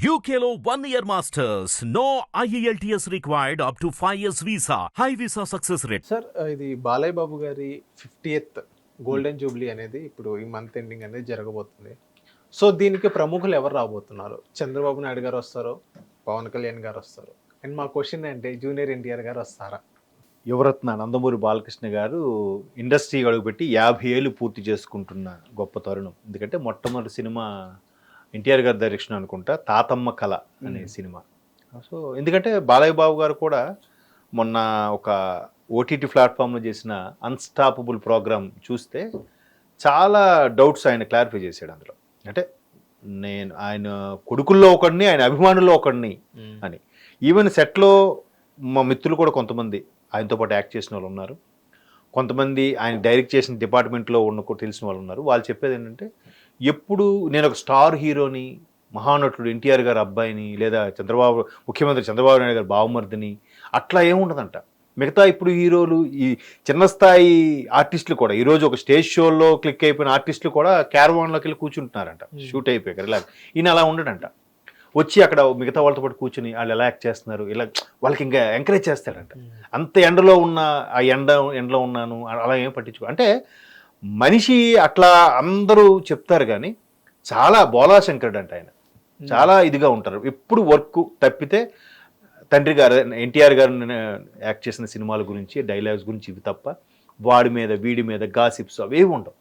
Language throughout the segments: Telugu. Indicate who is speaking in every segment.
Speaker 1: One year masters. No E IELTS required up to 5 years visa. High visa success rate.
Speaker 2: Sir ఇది బాలయ్య బాబు గారి ఫిఫ్టీయత్ గోల్డెన్ జూబ్లీ అనేది ఇప్పుడు ఈ మంత్ ఎండింగ్ అనేది జరగబోతుంది. సో దీనికి ప్రముఖులు ఎవరు రాబోతున్నారు? చంద్రబాబు నాయుడు గారు వస్తారు? పవన్ కళ్యాణ్ గారు వస్తారు? అండ్ మా క్వశ్చన్ అంటే జూనియర్ ఎన్టీఆర్ గారు వస్తారా?
Speaker 3: యువరత్న నందమూరి బాలకృష్ణ గారు ఇండస్ట్రీ అడుగుపెట్టి యాభై ఏళ్ళు పూర్తి చేసుకుంటున్న గొప్ప తరుణం. ఎందుకంటే మొట్టమొదటి సినిమా ఎన్టీఆర్ గారి డైరెక్షన్ అనుకుంటా తాతమ్మ కళ అనే సినిమా. సో ఎందుకంటే బాలయ్య బాబు గారు కూడా మొన్న ఒక ఓటీటీ ప్లాట్ఫామ్లో చేసిన అన్స్టాపబుల్ ప్రోగ్రామ్ చూస్తే చాలా డౌట్స్ ఆయన క్లారిఫై చేశాడు అందులో. అంటే నేను ఆయన కొడుకుల్లో ఒకడిని ఆయన అభిమానుల్లో ఒకడిని అని. ఈవెన్ సెట్లో మా మిత్రులు కూడా కొంతమంది ఆయనతో పాటు యాక్ట్ చేసిన వాళ్ళు ఉన్నారు. కొంతమంది ఆయన డైరెక్ట్ చేసిన డిపార్ట్మెంట్లో ఉన్న తెలిసిన వాళ్ళు ఉన్నారు. వాళ్ళు చెప్పేది ఏంటంటే ఎప్పుడు నేను ఒక స్టార్ హీరోని మహానటుడు ఎన్టీఆర్ గారి అబ్బాయిని లేదా చంద్రబాబు ముఖ్యమంత్రి చంద్రబాబు నాయుడు గారి బావమర్దిని అట్లా ఏముండదంట మిగతా ఇప్పుడు హీరోలు ఈ చిన్న స్థాయి ఆర్టిస్టులు కూడా ఈరోజు ఒక స్టేజ్ షోలో క్లిక్ అయిపోయిన ఆర్టిస్టులు కూడా క్యారవాన్లోకి వెళ్ళి కూర్చుంటున్నారంట. షూట్ అయిపోయాక ఇలా ఈయన అలా ఉండడంట. వచ్చి అక్కడ మిగతా వాళ్ళతో పాటు కూర్చుని వాళ్ళు ఎలా యాక్ట్ చేస్తున్నారు ఇలా వాళ్ళకి ఇంకా ఎంకరేజ్ చేస్తాడంట. అంత ఎండలో ఉన్న ఆ ఎండ ఎండలో ఉన్నాను అలా ఏం పట్టించుకో అంటే మనిషి అట్లా అందరూ చెప్తారు కానీ చాలా బోలాశంకరుడు అంటే ఆయన. చాలా ఇదిగా ఉంటారు. ఎప్పుడు వర్క్ తప్పితే తండ్రి గారు ఎన్టీఆర్ గారు యాక్ట్ చేసిన సినిమాల గురించి డైలాగ్స్ గురించి ఇవి తప్ప వాడి మీద వీడి మీద గాసిప్స్ అవి ఉండవు.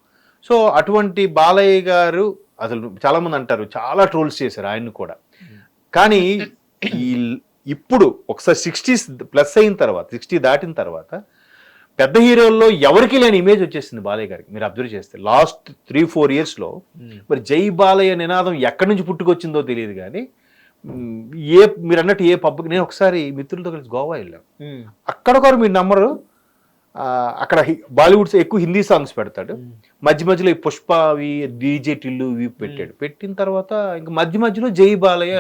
Speaker 3: సో అటువంటి బాలయ్య గారు అసలు చాలామంది అంటారు చాలా ట్రోల్స్ చేశారు ఆయన్ని కూడా. కానీ ఈ ఇప్పుడు ఒకసారి సిక్స్టీస్ ప్లస్ అయిన తర్వాత సిక్స్టీ దాటిన తర్వాత పెద్ద హీరోల్లో ఎవరికి లేని ఇమేజ్ వచ్చేసింది బాలయ్య గారికి. మీరు అబ్జర్వ్ చేస్తే లాస్ట్ త్రీ ఫోర్ ఇయర్స్లో మరి జై బాలయ్య నినాదం ఎక్కడి నుంచి పుట్టుకొచ్చిందో తెలియదు కానీ ఏ మీరు అన్నట్టు ఏ పబ్కి నేను ఒకసారి మిత్రులతో కలిసి గోవా వెళ్ళాను అక్కడొకరు మీరు నమ్మరు ఆ, అక్కడ హి- బాలీవుడ్ ఎక్కువ హిందీ సాంగ్స్ పెడతాడు. మధ్య మధ్యలో ఈ పుష్ప అవి డీజే టిల్లు ఇవి పెట్టాడు. పెట్టిన తర్వాత ఇంకా మధ్య మధ్యలో జై బాలయ్య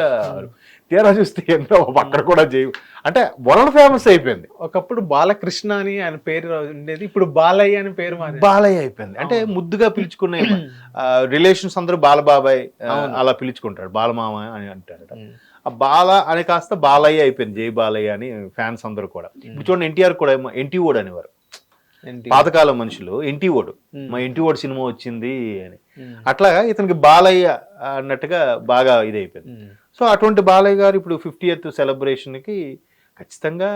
Speaker 3: తీరా చూస్తే ఎంతో అక్కడ కూడా జై అంటే వరల్డ్ ఫేమస్ అయిపోయింది.
Speaker 2: ఒకప్పుడు బాలకృష్ణ అని ఆయన పేరు ఉండేది ఇప్పుడు బాలయ్య అని పేరు
Speaker 3: బాలయ్య అయిపోయింది. అంటే ముద్దుగా పిలుచుకునే రిలేషన్స్ అందరూ బాలబాబాయ్ అలా పిలుచుకుంటారు బాలమామ అని అంటారు ఆ బాల అని కాస్త బాలయ్య అయిపోయింది జై బాలయ్య అని ఫ్యాన్స్ అందరూ కూడా. ఇప్పుడు చూడండి ఎన్టీఆర్ కూడా ఏమో ఎన్టీ ఓడ్ అనేవారు. పాతకాలం మనుషులు ఎన్టీ ఓడు. మా ఎన్టీ ఓడ్ సినిమా వచ్చింది అని. అట్లాగా ఇతనికి బాలయ్య అన్నట్టుగా బాగా ఇది అయిపోయింది సో అటువంటి బాలయ్య గారు ఇప్పుడు ఫిఫ్టీ ఎయిత్ సెలబ్రేషన్కి ఖచ్చితంగా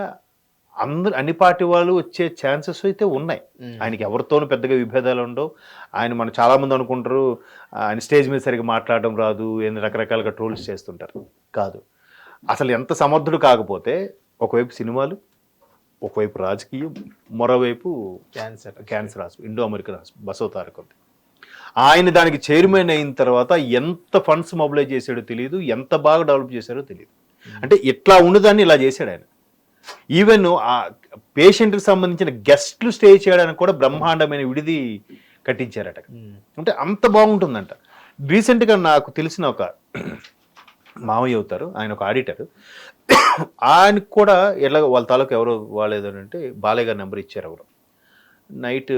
Speaker 3: అందరు అన్ని పార్టీ వాళ్ళు వచ్చే ఛాన్సెస్ అయితే ఉన్నాయి. ఆయనకి ఎవరితోనూ పెద్దగా విభేదాలు ఉండవు. ఆయన మనం చాలా మంది అనుకుంటారు ఆయన స్టేజ్ మీద సరిగ్గా మాట్లాడడం రాదు ఏంది రకరకాలుగా ట్రోల్స్ చేస్తుంటారు. కాదు. అసలు ఎంత సమర్థుడు కాకపోతే ఒకవైపు సినిమాలు ఒకవైపు రాజకీయం మరోవైపు
Speaker 2: cancer
Speaker 3: cancer hospital Indo American hospital Basava Tarak ఆయన దానికి చైర్మన్ అయిన తర్వాత ఎంత ఫండ్స్ మొబిలైజ్ చేశాడో తెలియదు ఎంత బాగా డెవలప్ చేశారో తెలియదు అంటే ఇట్లా ఉండదాన్ని ఇలా చేశాడు ఆయన. ఈవెన్ ఆ పేషెంట్కి సంబంధించిన గెస్ట్లు స్టే చేయడానికి కూడా బ్రహ్మాండమైన విడిది కట్టించారట. అంటే అంత బాగుంటుందంట. రీసెంట్గా నాకు తెలిసిన ఒక మామయ్య అవుతారు ఆయన ఒక ఆడిటర్ ఆయనకు కూడా ఎలా వాళ్ళ తాలూకు ఎవరో వాళ్ళేదంటే బాలయ్య గారి నెంబర్ ఇచ్చారు ఎవరు. నైట్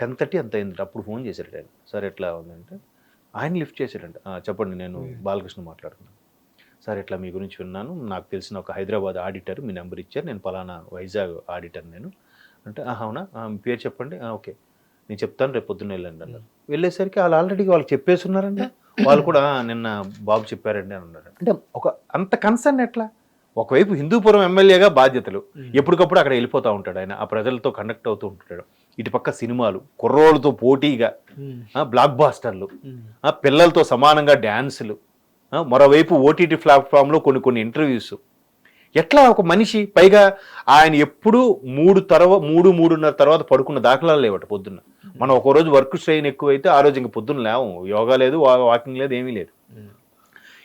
Speaker 3: టెన్ థర్టీ అంత అయింది అప్పుడు ఫోన్ చేశాడు ఆయన. సార్ ఎట్లా ఉందంటే ఆయన లిఫ్ట్ చేశాడంట. "ఆ, చెప్పండి నేను బాలకృష్ణ మాట్లాడుతున్నాను సార్ ఇట్లా మీ గురించి విన్నాను? నాకు తెలిసిన ఒక హైదరాబాద్ ఆడిటర్ మీ నెంబర్ ఇచ్చారు. నేను పలానా వైజాగ్ ఆడిటర్ నేను. అంటే "ఆహా, అవునా? మీ పేరు చెప్పండి. "ఆ, ఓకే. నేను చెప్తాను రేపు పొద్దున్న వెళ్ళండి అన్నారు. వెళ్ళేసరికి వాళ్ళు ఆల్రెడీ వాళ్ళు చెప్పేసి ఉన్నారండి వాళ్ళు కూడా "ఆ, నిన్న బాబు చెప్పారండి అని అన్నారు. అంటే ఒక అంత కన్సర్న్ ఎట్లా? ఒకవైపు హిందూపురం ఎమ్మెల్యేగా బాధ్యతలు. ఎప్పటికప్పుడు అక్కడ వెళ్ళిపోతూ ఉంటాడు ఆయన. ఆ ప్రజలతో కనెక్ట్ అవుతూ ఉంటాడు. ఇటు పక్క సినిమాలు కుర్రోళ్ళతో పోటీగా బ్లాక్ బాస్టర్లు పిల్లలతో సమానంగా డ్యాన్సులు మరోవైపు ఓటీటీ ప్లాట్ఫామ్లో కొన్ని కొన్ని ఇంటర్వ్యూస్ ఎట్లా ఒక మనిషి పైగా ఆయన ఎప్పుడు మూడు తర్వా మూడు మూడున్నర తర్వాత పడుకున్న దాఖలాలు లేవట పొద్దున్న. మనం ఒక రోజు వర్క్ స్ట్రెయిన్ ఎక్కువైతే ఆ రోజు ఇంక పొద్దున్న లేవు. యోగా లేదు వాకింగ్ లేదు ఏమీ లేదు.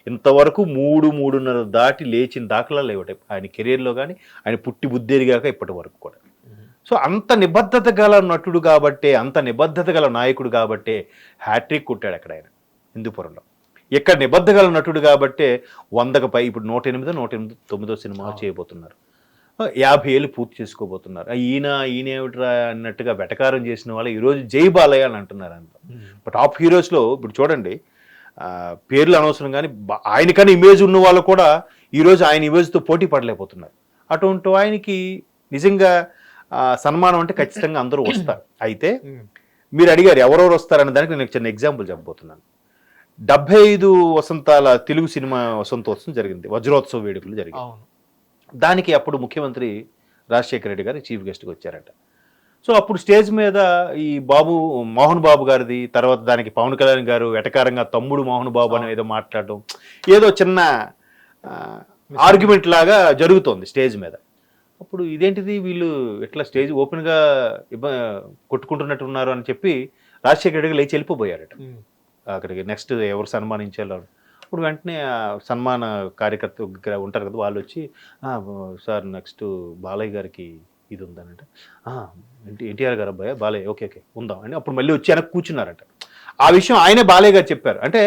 Speaker 3: ఇంతవరకు మూడు మూడున్నర దాటి లేచిన దాఖలాలు లేవట ఆయన కెరీర్లో కానీ ఆయన పుట్టి బుద్ధేరిగాక ఇప్పటి వరకు కూడా. సో అంత నిబద్ధత గల నటుడు కాబట్టే అంత నిబద్ధత గల నాయకుడు కాబట్టే హ్యాట్రిక్ కొట్టాడు అక్కడ ఆయన హిందూపురంలో. ఇక్కడ నిబద్ధ గల నటుడు కాబట్టే వందకు పై ఇప్పుడు నూట ఎనిమిదో నూట ఎనిమిది తొమ్మిదో సినిమా చేయబోతున్నారు. యాభై ఏళ్ళు పూర్తి చేసుకోబోతున్నారు. ఈయన ఈయన ఏమిట్రా అన్నట్టుగా వెటకారం చేసిన వాళ్ళు ఈరోజు జై బాలయ్య అని అంటున్నారు అంత టాప్ హీరోస్లో ఇప్పుడు చూడండి పేర్లు అనవసరం కానీ ఆయనకన్నా ఇమేజ్ ఉన్న వాళ్ళు కూడా ఈరోజు ఆయన ఇమేజ్తో పోటీ పడలేకపోతున్నారు. అటువంటి ఆయనకి నిజంగా సన్మానం అంటే ఖచ్చితంగా అందరూ వస్తారు. అయితే. మీరు అడిగారు ఎవరెవరు వస్తారనే దానికి నేను చిన్న ఎగ్జాంపుల్ చెప్పబోతున్నాను. డెబ్బై ఐదు వసంతాల తెలుగు సినిమా వసంతోత్సవం జరిగింది. వజ్రోత్సవ వేడుకలు జరిగింది దానికి అప్పుడు ముఖ్యమంత్రి రాజశేఖర రెడ్డి గారు చీఫ్ గెస్ట్గా వచ్చారట. సో అప్పుడు స్టేజ్ మీద ఈ బాబు మోహన్ బాబు గారిది తర్వాత దానికి పవన్ కళ్యాణ్ గారు ఎటకారంగా తమ్ముడు మోహన్ బాబు అని ఏదో మాట్లాడడం ఏదో చిన్న ఆర్గ్యుమెంట్ లాగా జరుగుతోంది స్టేజ్ మీద. అప్పుడు ఇదేంటిది వీళ్ళు ఇట్లా స్టేజ్ ఓపెన్గా ఇబ్బ కొట్టుకుంటున్నట్టు ఉన్నారు అని చెప్పి రాజశేఖర రెడ్డి గారు లేచి వెళ్ళిపోయారట. అక్కడికి నెక్స్ట్ ఎవరు సన్మానించాలో. అప్పుడు వెంటనే సన్మాన కార్యకర్త ఉంటారు కదా వాళ్ళు వచ్చి "ఆ, సార్ నెక్స్ట్ బాలయ్య గారికి ఇది ఉందనంటే ఎన్టీ ఎన్టీఆర్ గారు అబ్బాయి? బాలయ్య ఓకే ఓకే ఉందాం. అని అప్పుడు మళ్ళీ వచ్చి వెనక్కి కూర్చున్నారట. ఆ విషయం ఆయనే బాలయ్య గారు చెప్పారు. అంటే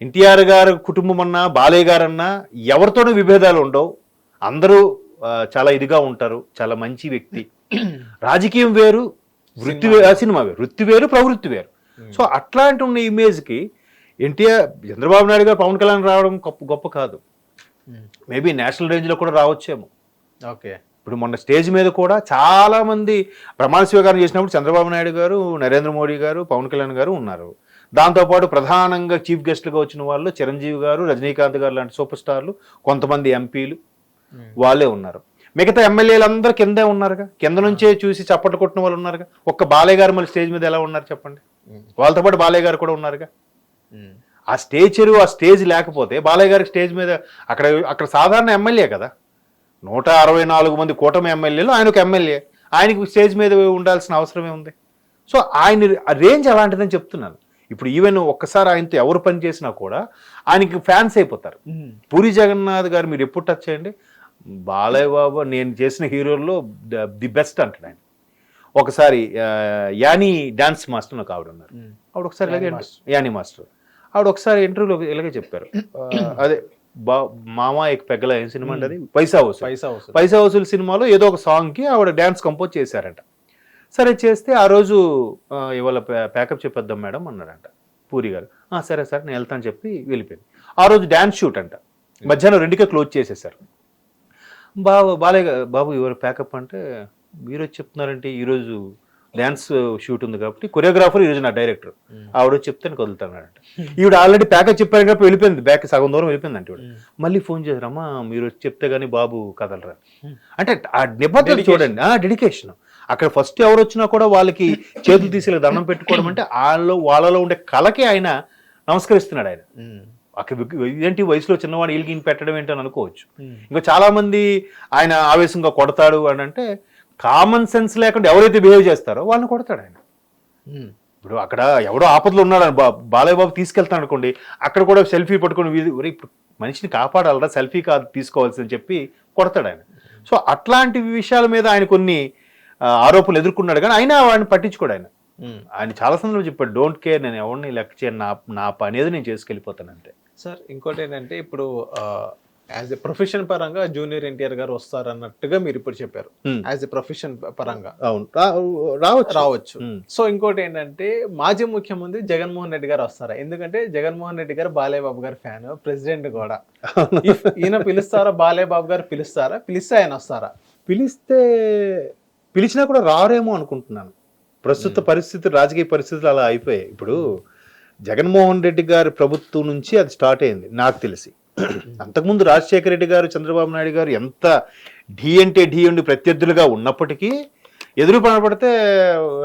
Speaker 3: ఎన్టీఆర్ గారు కుటుంబం అన్నా బాలయ్య గారు అన్నా ఎవరితోనూ విభేదాలు ఉండవు. అందరూ చాలా ఇదిగా ఉంటారు. చాలా మంచి వ్యక్తి. రాజకీయం వేరు వృత్తి సినిమా వేరు వృత్తి వేరు ప్రవృత్తి వేరు. సో అట్లాంటి ఉన్న ఇమేజ్కి ఎన్టీఆర్ చంద్రబాబు నాయుడు గారు పవన్ కళ్యాణ్ రావడం గొప్ప గొప్ప కాదు. మేబీ నేషనల్ రేంజ్లో కూడా రావచ్చేమో.
Speaker 2: ఓకే.
Speaker 3: ఇప్పుడు మొన్న స్టేజ్ మీద కూడా చాలా మంది ప్రమాణ స్వీకారం చేసినప్పుడు చంద్రబాబు నాయుడు గారు నరేంద్ర మోడీ గారు పవన్ కళ్యాణ్ గారు ఉన్నారు. దాంతోపాటు ప్రధానంగా చీఫ్ గెస్ట్లుగా వచ్చిన వాళ్ళు చిరంజీవి గారు రజనీకాంత్ గారు లాంటి సూపర్ స్టార్లు కొంతమంది ఎంపీలు
Speaker 2: ఉమ్.
Speaker 3: వాళ్ళే ఉన్నారు. మిగతా ఎమ్మెల్యేలు అందరూ కిందే ఉన్నారుగా. కింద నుంచే చూసి చప్పట్లు కొట్టిన వాళ్ళు ఉన్నారుగా. ఒక్క బాలయ్య గారు మళ్ళీ స్టేజ్ మీద ఎలా ఉన్నారు చెప్పండి?
Speaker 2: ఉమ్.
Speaker 3: వాళ్ళతో పాటు బాలయ్య గారు కూడా ఉన్నారుగా. ఆ స్టేచరు ఆ స్టేజ్ లేకపోతే బాలయ్య గారికి స్టేజ్ మీద అక్కడ అక్కడ సాధారణ ఎమ్మెల్యే కదా. నూట అరవై నాలుగు మంది కూటమి ఎమ్మెల్యేలు ఆయన ఒక ఎమ్మెల్యే. ఆయనకి స్టేజ్ మీద ఉండాల్సిన అవసరమే ఉంది. సో ఆయన రేంజ్ అలాంటిదని చెప్తున్నాను. ఇప్పుడు ఈవెన్ ఒక్కసారి ఆయనతో ఎవరు పని చేసినా కూడా ఆయనకి ఫ్యాన్స్ అయిపోతారు. పూరి జగన్నాథ్ గారు మీరు ఎప్పుడు టచ్ చేయండి? బాలయ్య బాబు నేను చేసిన హీరోల్లో ది బెస్ట్ అంటాడు ఆయన. ఒకసారి యానీ డాన్స్ మాస్టర్ నాకు ఆవిడ ఉన్నారు. ఆవిడ ఒకసారి ఇలాగే
Speaker 2: యానీ మాస్టర్.
Speaker 3: ఆవిడ ఒకసారి ఇంటర్వ్యూలో ఇలాగే చెప్పారు. అదే బా మామా ఎక్ పెగ్గల ఏం సినిమా అంటే అది? పైసా వసూలు.
Speaker 2: పైసా వస్తుంది
Speaker 3: పైసా వసూలు సినిమాలో ఏదో ఒక సాంగ్కి ఆవిడ డ్యాన్స్ కంపోజ్ చేశారంట. సరే చేస్తే ఆ రోజు ఇవాళ ప్యాకప్ చెప్పేద్దాం మేడం అన్నారంట పూరి గారు. "ఆ, సరే సార్ నేను వెళ్తాను చెప్పి వెళ్ళిపోయింది. ఆ రోజు డ్యాన్స్ షూట్ అంట. మధ్యాహ్నం రెండుకే క్లోజ్ చేసేసారు. బాబు బాలయ్య బాబు ఎవరు ప్యాకప్ అంటే మీరు వచ్చి చెప్తున్నారంటే ఈరోజు డ్యాన్స్ షూట్ ఉంది కాబట్టి కొరియోగ్రాఫర్ ఈరోజు నా డైరెక్టర్. ఆవిడ చెప్తే నేను వదులుతానంట ఈవిడ ఆల్రెడీ ప్యాకప్ చెప్పారు కాబట్టి వెళ్ళిపోయింది. బ్యాక్ సగం దూరం వెళ్ళిపోయింది అంటే మళ్ళీ ఫోన్ చేశారమ్మా మీరు చెప్తే గానీ బాబు కదలరా అంటే ఆ నిబద్ధత. చూడండి. ఆ డెడికేషన్ అక్కడ ఫస్ట్ ఎవరు వచ్చినా కూడా వాళ్ళకి చేతులు తీసి దండం పెట్టుకోవడం అంటే వాళ్ళలో వాళ్ళలో ఉండే కళకి ఆయన నమస్కరిస్తున్నాడు ఆయన. అక్కడ ఇదేంటి వయసులో చిన్నవాడు వీళ్ళకి పెట్టడం ఏంటి అని అనుకోవచ్చు. ఇంకా చాలా మంది ఆయన ఆవేశంగా కొడతాడు అని అంటే కామన్ సెన్స్ లేకుండా ఎవరైతే బిహేవ్ చేస్తారో వాళ్ళని కొడతాడు ఆయన
Speaker 2: ఉమ్.
Speaker 3: ఇప్పుడు అక్కడ ఎవడో ఆపదలో ఉన్నాడు అని బా- బాలయ్య బాబు తీసుకెళ్తాను అనుకోండి అక్కడ కూడా సెల్ఫీ పట్టుకొని ఇప్పుడు మనిషిని కాపాడాలరా సెల్ఫీ కాదు తీసుకోవాల్సి అని చెప్పి కొడతాడు ఆయన సో అట్లాంటి విషయాల మీద ఆయన కొన్ని ఆరోపణలు ఎదుర్కొన్నాడు కానీ అయినా వాడిని పట్టించుకోడు ఆయన
Speaker 2: ఉమ్.
Speaker 3: ఆయన చాలా సందర్భంలో చెప్పాడు డోంట్ కేర్ నేను ఎవరిని లెక్క చేయను నా నా పని ఏదో నేను చేసుకెళ్ళిపోతాను అంతే
Speaker 2: సార్ ఇంకోటి ఏంటంటే ఇప్పుడు యాజ్ ఎ ప్రొఫెషన్ పరంగా జూనియర్ ఎన్టీఆర్ గారు వస్తారన్నట్టుగా మీరు ఇప్పుడు చెప్పారు.
Speaker 3: Hmm.
Speaker 2: యాజ్ ఎ ప్రొఫెషన్ పరంగా.
Speaker 3: అవును. రావచ్చు.
Speaker 2: రావచ్చు.
Speaker 3: Hmm.
Speaker 2: సో ఇంకోటి ఏంటంటే మాజీ ముఖ్యమంత్రి జగన్మోహన్ రెడ్డి గారు వస్తారా? ఎందుకంటే జగన్మోహన్ రెడ్డి గారు బాలయ్య బాబు గారి ఫ్యాన్ ప్రెసిడెంట్ కూడా. ఈయన పిలుస్తారా బాలయ్య బాబు గారు పిలుస్తారా? పిలిస్తే ఆయన వస్తారా?
Speaker 3: పిలిస్తే పిలిచినా కూడా రారేమో అనుకుంటున్నాను. ప్రస్తుత పరిస్థితి రాజకీయ పరిస్థితులు అలా అయిపోయాయి. ఇప్పుడు జగన్మోహన్ రెడ్డి గారి ప్రభుత్వం నుంచి అది స్టార్ట్ అయింది నాకు తెలిసి. అంతకుముందు రాజశేఖర రెడ్డి గారు చంద్రబాబు నాయుడు గారు ఎంత ఢీ అంటే ఢీ ఉండి ప్రత్యర్థులుగా ఉన్నప్పటికీ ఎదురు పడబడితే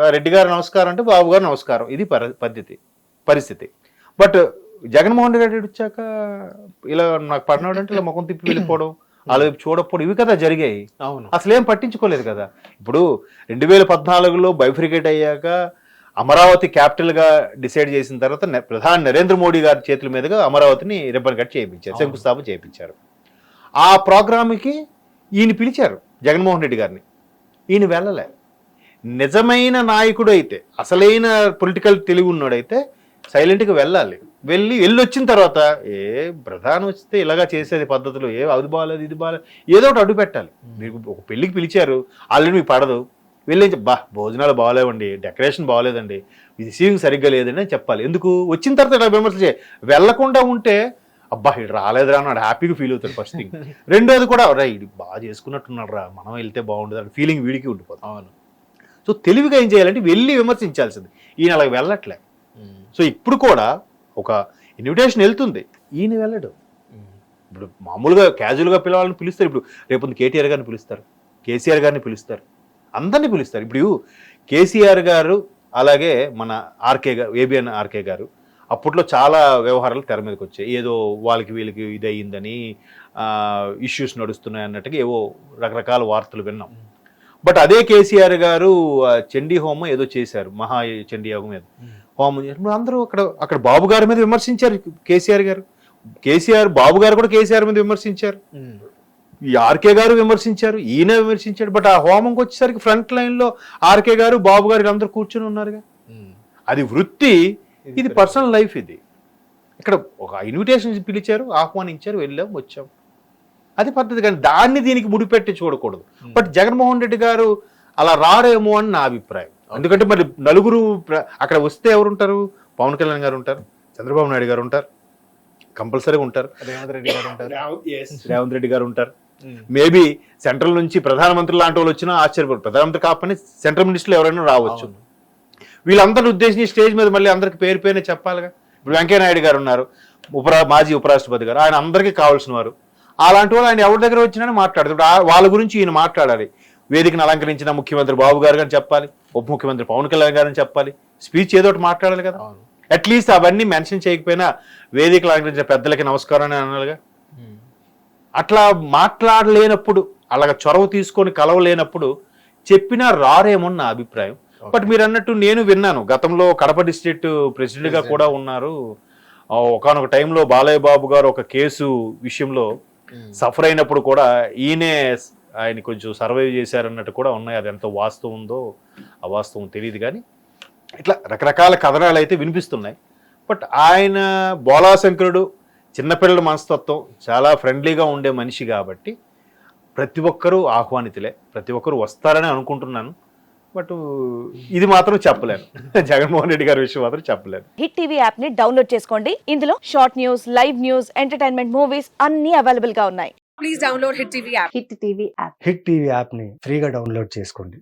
Speaker 3: "ఆ రెడ్డి గారు నమస్కారం అంటే బాబు గారు నమస్కారం. ఇది పద్ధతి పరిస్థితి. బట్ జగన్మోహన్ రెడ్డి వచ్చాక ఇలా నాకు పడినాడు అంటే ఇలా ముఖం తిప్పి వెళ్ళిపోవడం వాళ్ళ వైపు చూడకపోవడం ఇవి కదా జరిగాయి.
Speaker 2: అవును.
Speaker 3: అసలేం పట్టించుకోలేదు కదా. ఇప్పుడు రెండు వేల పద్నాలుగులో బైఫ్రికేట్ అయ్యాక అమరావతి క్యాపిటల్గా డిసైడ్ చేసిన తర్వాత ప్రధాని నరేంద్ర మోడీ గారి చేతుల మీదుగా అమరావతిని రిబ్బన్ కట్ చేయించారు శంకుస్థాపన చేయించారు. ఆ ప్రోగ్రామ్కి ఈయన పిలిచారు జగన్మోహన్ రెడ్డి గారిని. ఈయన వెళ్ళలే. నిజమైన నాయకుడు అయితే అసలైన పొలిటికల్ తెలివి ఉన్నాడైతే సైలెంట్గా వెళ్ళాలి. వెళ్ళి వెళ్ళి వచ్చిన తర్వాత ఏ ప్రధాని వస్తే ఇలాగా చేసేది పద్ధతులు ఏ అది బాగాలేదు ఇది బాగాలేదు ఏదో ఒకటి అడ్డు పెట్టాలి మీకు ఒక పెళ్ళికి పిలిచారు ఆల్రెడీ మీకు పడదు. వెళ్ళి బా భోజనాలు బాగాలేవండి డెకరేషన్ బాగాలేదండి రిసీవింగ్ సరిగ్గా లేదని అని చెప్పాలి. ఎందుకు? వచ్చిన తర్వాత ఇలా విమర్శలు చేయ వెళ్ళకుండా ఉంటే అబ్బా ఇటు రాలేదురా అన్నాడు హ్యాపీగా ఫీల్ అవుతాడు ఫస్ట్ థింగ్ రెండోది కూడా రా ఇది బాగా చేసుకున్నట్టున్నాడు రా మనం వెళ్తే బాగుంటుంది అని ఫీలింగ్ వీడికి ఉండిపోతుంది.
Speaker 2: అవును.
Speaker 3: సో తెలివిగా ఏం చేయాలంటే వెళ్ళి విమర్శించాల్సింది. ఈయన అలా వెళ్ళట్లే. సో ఇప్పుడు కూడా ఒక ఇన్విటేషన్ వెళ్తుంది. ఈయన వెళ్ళడు. ఇప్పుడు మామూలుగా క్యాజువల్గా పిలవాలని పిలుస్తారు. ఇప్పుడు రేపు కేటీఆర్ గారిని పిలుస్తారు. కేసీఆర్ గారిని పిలుస్తారు. అందరినీ పిలుస్తారు. ఇప్పుడు కేసీఆర్ గారు అలాగే మన ఆర్కే గారు ఏబిఎన్ ఆర్కే గారు అప్పట్లో చాలా వ్యవహారాలు తెర మీదకి వచ్చాయి. ఏదో వాళ్ళకి వీళ్ళకి ఇది అయ్యిందని ఇష్యూస్ నడుస్తున్నాయి అన్నట్టుగా ఏవో రకరకాల వార్తలు విన్నాం. బట్ అదే కేసీఆర్ గారు చండీ హోమం ఏదో చేశారు మహా చండీ యాగం ఏదో. హోమం చేసినప్పుడు అందరూ అక్కడ అక్కడ బాబు గారి మీద విమర్శించారు కేసీఆర్ గారు. కేసీఆర్ బాబు గారు కూడా కేసీఆర్ మీద విమర్శించారు. ఆర్కే గారు విమర్శించారు ఈయన విమర్శించాడు బట్ ఆ హోమంకి వచ్చేసరికి ఫ్రంట్ లైన్లో ఆర్కే గారు బాబు గారు అందరూ కూర్చొని ఉన్నారుగా. అది వృత్తి ఇది పర్సనల్ లైఫ్ ఇది. ఇక్కడ ఒక ఇన్విటేషన్ పిలిచారు ఆహ్వానించారు వెళ్ళాం వచ్చాం. అది పద్ధతి కానీ దాన్ని దీనికి ముడిపెట్టి చూడకూడదు. బట్ జగన్మోహన్ రెడ్డి గారు అలా రారేమో అని నా అభిప్రాయం. ఎందుకంటే మరి నలుగురు అక్కడ వస్తే ఎవరు ఉంటారు పవన్ కళ్యాణ్ గారు ఉంటారు చంద్రబాబు నాయుడు గారు ఉంటారు కంపల్సరీగా ఉంటారు.
Speaker 2: రేవంత్ రెడ్డి గారు ఉంటారు.
Speaker 3: రేవంత్ రెడ్డి గారు ఉంటారు. మేబీ సెంట్రల్ నుంచి ప్రధానమంత్రి లాంటి వాళ్ళు వచ్చినా ఆశ్చర్యపడు ప్రధానమంత్రి కాకపోతే సెంట్రల్ మినిస్టర్లు ఎవరైనా రావచ్చు.
Speaker 2: అవును.
Speaker 3: వీళ్ళందరూ ఉద్దేశించి స్టేజ్ మీద మళ్ళీ అందరికి పేరు పేరునే చెప్పాలిగా. ఇప్పుడు వెంకయ్య నాయుడు గారు ఉన్నారు ఉపరా మాజీ ఉపరాష్ట్రపతి గారు ఆయన అందరికీ కావాల్సిన వారు అలాంటి వాళ్ళు ఆయన ఎవరి దగ్గర వచ్చినా ఆ- వాళ్ళ గురించి ఈయన మాట్లాడాలి. వేదికను అలంకరించిన ముఖ్యమంత్రి బాబు గారు గారిని చెప్పాలి ఉప ముఖ్యమంత్రి పవన్ కళ్యాణ్ గారిని చెప్పాలి. స్పీచ్ ఏదో ఒకటి మాట్లాడాలి కదా. అట్లీస్ట్ అవన్నీ మెన్షన్ చేయకపోయినా వేదికలు అలంకరించిన పెద్దలకి నమస్కారం అని అనాలిగా. అట్లా మాట్లాడలేనప్పుడు అలాగ చొరవ తీసుకొని కలవలేనప్పుడు చెప్పినా రారేమో నా అభిప్రాయం. బట్ మీరు అన్నట్టు నేను విన్నాను. గతంలో కడప డిస్ట్రిక్ట్ ప్రెసిడెంట్. గా కూడా ఉన్నారు. ఒకనొక టైంలో బాలయ్య బాబు గారు ఒక కేసు విషయంలో సఫర్ అయినప్పుడు కూడా ఈయనే ఆయన కొంచెం సర్వైవ్ చేశారన్నట్టు కూడా ఉన్నాయి. అది ఎంత వాస్తవం ఉందో అవాస్తవం తెలియదు కానీ ఇట్లా రకరకాల కథనాలు అయితే వినిపిస్తున్నాయి. బట్ ఆయన బోలాశంకరుడు చిన్నపిల్లల మనస్తత్వం చాలా ఫ్రెండ్లీగా ఉండే మనిషి కాబట్టి ప్రతి ఒక్కరూ ఆహ్వానితులే. ప్రతి ఒక్కరూ వస్తారని అనుకుంటున్నాను. బట్ ఇది మాత్రం చెప్పలేను. జగన్మోహన్ రెడ్డి గారి విషయం మాత్రం చెప్పలేను.
Speaker 4: హిట్ టీవీ యాప్ని డౌన్లోడ్ చేసుకోండి. ఇందులో short news live news entertainment movies అన్ని అవైలబుల్గా ఉన్నాయి.
Speaker 5: Please download Hit TV app.
Speaker 4: Hit TV app
Speaker 6: Hit TV యాప్ని ఫ్రీగా డౌన్లోడ్ చేసుకోండి.